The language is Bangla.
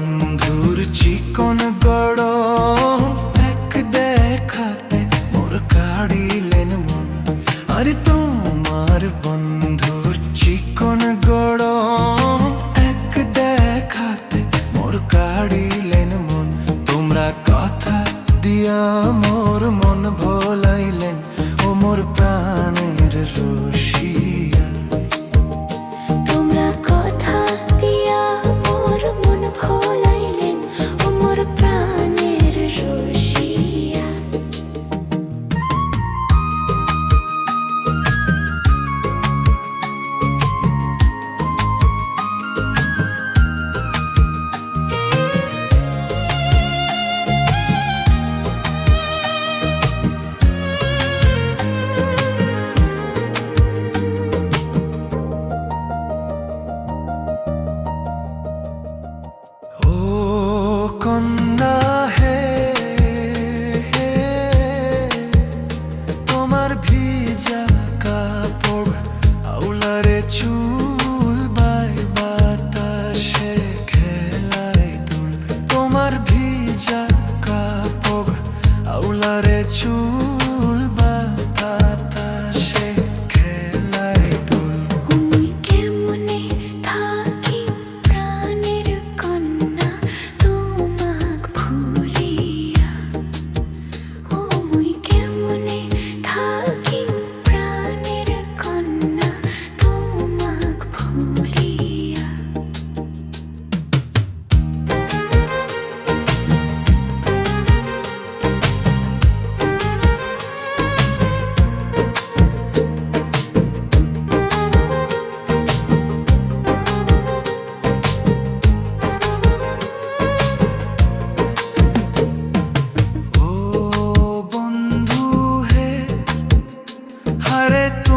বন্ধুর চিকন গড়ম এক দেখাতে মোর কাড়িলেন মন আরে তোমার বন্ধুর চিকন গড়ম এক দেখাতে মোর কাড়িলেন মন তোমরা কথা দিয়া মোর মন ভোলাইলেন ও মোর প্রাণের রশি কন্যা, হে তোমার ভিজা কাপড়, আউলারে চুল, বাই বাতাসে খেলাই দোল। তোমার ভিজা কাপড়, আউলারে চুল Mare tu